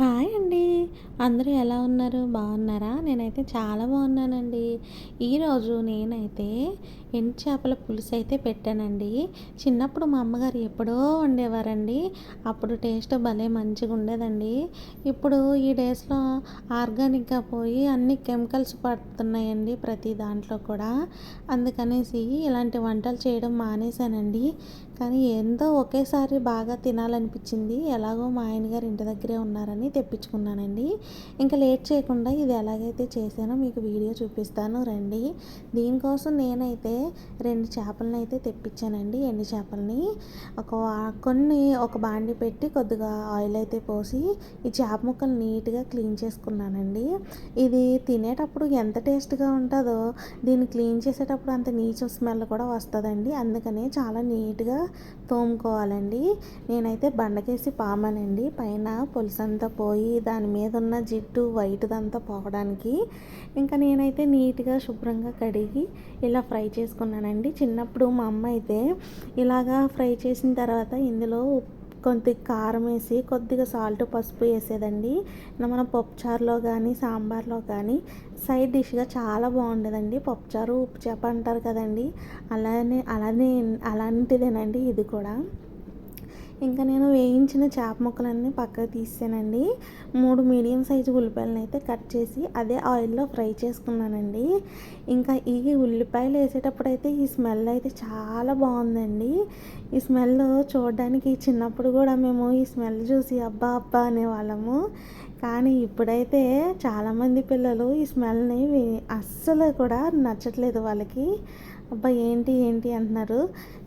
Hi అండి. అందరూ ఎలా ఉన్నారు? బాగున్నారా? నేనైతే చాలా బాగున్నానండి. ఈరోజు నేనైతే ఎండు చేపల పులుసు అయితే పెట్టానండి. చిన్నప్పుడు మా అమ్మగారు ఎప్పుడో వండేవారండి. అప్పుడు టేస్ట్ భలే మంచిగా ఉండేదండి. ఇప్పుడు ఈ డేస్లో ఆర్గానిక్గా పోయి అన్ని కెమికల్స్ పడుతున్నాయండి ప్రతి దాంట్లో కూడా. అందుకనేసి ఇలాంటి వంటలు చేయడం మానేశానండి. కానీ ఏందో ఒకేసారి బాగా తినాలనిపించింది. ఎలాగో మా ఆయన గారు ఇంటి దగ్గరే ఉన్నారని తెప్పించుకున్నానండి. ఇంకా లేట్ చేయకుండా ఇది ఎలాగైతే చేశానో మీకు వీడియో చూపిస్తాను. రండి. దీనికోసం నేనైతే రెండు చేపలను అయితే తెప్పించానండి. ఎండు చేపలని? ఒక కొన్ని ఒక బాండి పెట్టి కొద్దిగా ఆయిల్ అయితే పోసి ఈ చేప ముక్కలు నీట్గా క్లీన్ చేసుకున్నానండి. ఇది తినేటప్పుడు ఎంత టేస్ట్గా ఉంటుందో దీన్ని క్లీన్ చేసేటప్పుడు అంత నీచు స్మెల్ కూడా వస్తుందండి. అందుకనే చాలా నీట్గా తోముకోవాలండి. నేనైతే బండకేసి పామనండి. పైన పులుసంతా పోయి దాని మీద ఉన్న జిట్టు వైట్దంతా పోవడానికి. ఇంకా నేనైతే నీట్గా శుభ్రంగా కడిగి ఇలా ఫ్రై చేసుకున్నానండి. చిన్నప్పుడు మా అమ్మ అయితే ఇలాగా ఫ్రై చేసిన తర్వాత ఇందులో కొంత కారం వేసి కొద్దిగా సాల్ట్ పసుపు వేసేదండి. మన పప్పుచారులో కానీ సాంబార్లో కానీ సైడ్ డిష్గా చాలా బాగుండేదండి. పప్పుచారు ఉప్పు చేప అంటారు కదండి. అలానే అలానే అలాంటిదేనండి ఇది కూడా. ఇంకా నేను వేయించిన చేప ముక్కలన్నీ పక్కకు తీసానండి మూడు మీడియం సైజు ఉల్లిపాయలను అయితే కట్ చేసి అదే ఆయిల్లో ఫ్రై చేసుకున్నానండి. ఇంకా ఈ ఉల్లిపాయలు వేసేటప్పుడు అయితే ఈ స్మెల్ అయితే చాలా బాగుందండి. ఈ స్మెల్ చూడడానికి చిన్నప్పుడు కూడా మేము ఈ స్మెల్ చూసి అబ్బా అబ్బా అనేవాళ్ళము. కానీ ఇప్పుడైతే చాలామంది పిల్లలు ఈ స్మెల్ని అస్సలు కూడా నచ్చట్లేదు వాళ్ళకి. అబ్బా ఏంటి ఏంటి అంటున్నారు.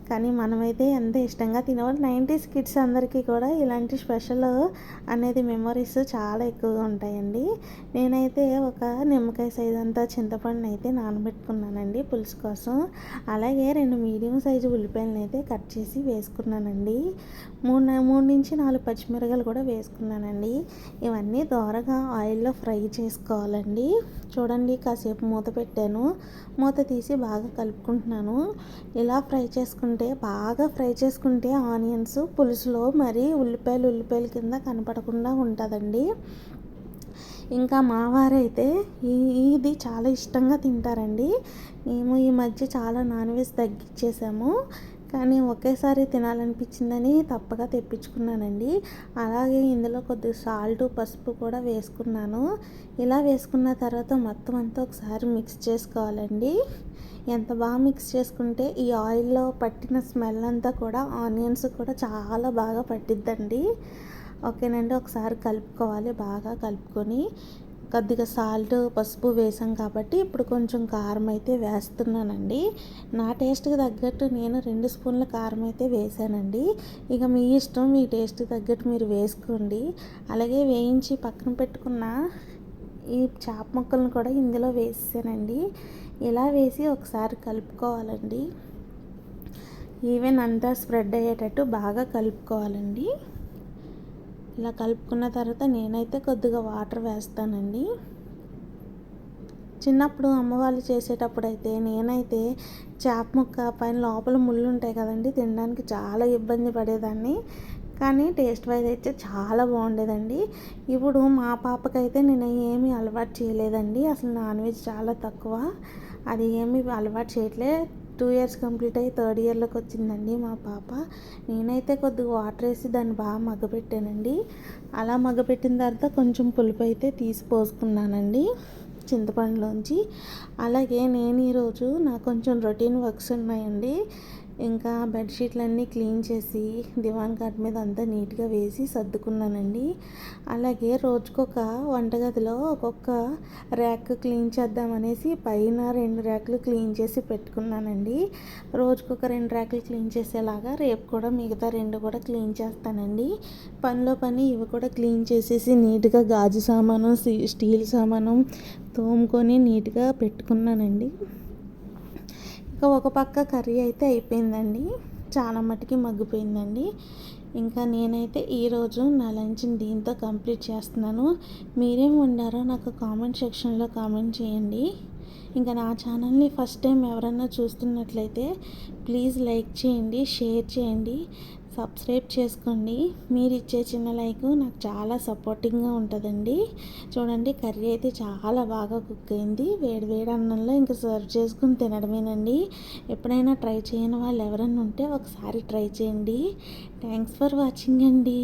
కానీ మనమైతే ఎంత ఇష్టంగా తినేవాళ్ళు. నైంటీస్ కిడ్స్ అందరికీ కూడా ఇలాంటి స్పెషల్ అనేది మెమరీస్ చాలా ఎక్కువగా ఉంటాయండి. నేనైతే ఒక నిమ్మకాయ సైజు అంతా చింతపండుని అయితే నానబెట్టుకున్నానండి పులుసు కోసం. అలాగే రెండు మీడియం సైజు ఉల్లిపాయలను అయితే కట్ చేసి వేసుకున్నానండి. మూడు మూడు నుంచి నాలుగు పచ్చిమిరకాయలు కూడా వేసుకున్నానండి. ఇవన్నీ దోరగా ఆయిల్లో ఫ్రై చేసుకోవాలండి. చూడండి కాసేపు మూత పెట్టాను. మూత తీసి బాగా కలుపుకుంటున్నాను. ఇలా ఫ్రై చేసుకుంటే చేసుకుంటే బాగా ఫ్రై చేసుకుంటే ఆనియన్స్ పులుసులో మరి ఉల్లిపాయలు ఉల్లిపాయల కింద కనపడకుండా ఉంటుందండి. ఇంకా మావారైతే ఈ ఇది చాలా ఇష్టంగా తింటారండి. మేము ఈ మధ్య చాలా నాన్ వెజ్ తగ్గించేసాము కానీ ఒకేసారి తినాలనిపించిందని తప్పగా తెప్పించుకున్నానండి. అలాగే ఇందులో కొద్దిగా సాల్ట్ పసుపు కూడా వేసుకున్నాను. ఇలా వేసుకున్న తర్వాత మొత్తం అంతా ఒకసారి మిక్స్ చేసుకోవాలండి. ఎంత బాగా మిక్స్ చేసుకుంటే ఈ ఆయిల్లో పట్టిన స్మెల్ అంతా కూడా ఆనియన్స్ కూడా చాలా బాగా పట్టిద్దండి. ఓకేనండి ఒకసారి కలుపుకోవాలి బాగా కలుపుకొని. కొద్దిగా సాల్ట్ పసుపు వేసాం కాబట్టి ఇప్పుడు కొంచెం కారం అయితే వేస్తున్నానండి. నా టేస్ట్కి తగ్గట్టు నేను రెండు స్పూన్ల కారం అయితే వేసానండి. ఇక మీ ఇష్టం మీ టేస్ట్కి తగ్గట్టు మీరు వేసుకోండి. అలాగే వేయించి పక్కన పెట్టుకున్న ఈ చేప ముక్కలను కూడా ఇందులో వేసానండి ఇలా వేసి ఒకసారి కలుపుకోవాలండి. ఈవెన్ అంతా స్ప్రెడ్ అయ్యేటట్టు బాగా కలుపుకోవాలండి. ఇలా కలుపుకున్న తర్వాత నేనైతే కొద్దిగా వాటర్ వేస్తానండి. చిన్నప్పుడు అమ్మవాళ్ళు చేసేటప్పుడు అయితే నేనైతే చేప ముక్క పైన లోపల ముళ్ళు ఉంటాయి కదండి తినడానికి చాలా ఇబ్బంది పడేదాన్ని. కానీ టేస్ట్ వైజ్ అయితే చాలా బాగుండేదండి. ఇప్పుడు మా పాపకైతే నేను ఏమీ అలవాటు చేయలేదండి. అసలు నాన్ వెజ్ చాలా తక్కువ. అది ఏమీ అలవాటు చేయట్లే. టూ ఇయర్స్ కంప్లీట్ అయ్యి థర్డ్ ఇయర్లోకి వచ్చిందండి మా పాప. నేనైతే కొద్దిగా వాటర్ వేసి దాన్ని బాగా మగ్గపెట్టానండి అలా మగ్గపెట్టిన తర్వాత కొంచెం పులుపు అయితే తీసి పోసుకున్నానండి చింతపండులోంచి. అలాగే నేను ఈరోజు నాకు కొంచెం రొటీన్ వర్క్స్ ఉన్నాయండి. ఇంకా బెడ్షీట్లన్నీ క్లీన్ చేసి దివాన్ కాట్ మీద అంతా నీట్గా వేసి సర్దుకున్నానండి. అలాగే రోజుకొక వంటగదిలో ఒక్కొక్క ర్యాక్ క్లీన్ చేద్దామనేసి పైన రెండు ర్యాక్లు క్లీన్ చేసి పెట్టుకున్నానండి. రోజుకొక రెండు ర్యాక్లు క్లీన్ చేసేలాగా రేపు కూడా మిగతా రెండు కూడా క్లీన్ చేస్తానండి. పనిలో పని ఇవి కూడా క్లీన్ చేసేసి నీట్గా గాజు సామాను స్టీల్ సామాను తోముకొని నీట్గా పెట్టుకున్నానండి. ఇంకా ఒక పక్క కర్రీ అయితే అయిపోయిందండి. చాలా మటుకి మగ్గిపోయిందండి. ఇంకా నేనైతే ఈరోజు నా లంచ్ని దీంతో కంప్లీట్ చేస్తున్నాను. మీరేం వండారో నాకు కామెంట్ సెక్షన్లో కామెంట్ చేయండి. ఇంకా నా ఛానల్ని ఫస్ట్ టైం ఎవరన్నా చూస్తున్నట్లయితే ప్లీజ్ లైక్ చేయండి షేర్ చేయండి సబ్స్క్రైబ్ చేసుకోండి. మీరు ఇచ్చే చిన్న లైక్ నాకు చాలా సపోర్టింగ్గా ఉంటుందండి. చూడండి కర్రీ అయితే చాలా బాగా కుక్ అయింది. వేడి వేడి అన్నంలో ఇంకా సర్వ్ చేసుకుని తినడమేనండి. ఎప్పుడైనా ట్రై చేయని వాళ్ళు ఎవరన్నా ఉంటే ఒకసారి ట్రై చేయండి. థ్యాంక్స్ ఫర్ వాచింగ్ అండి.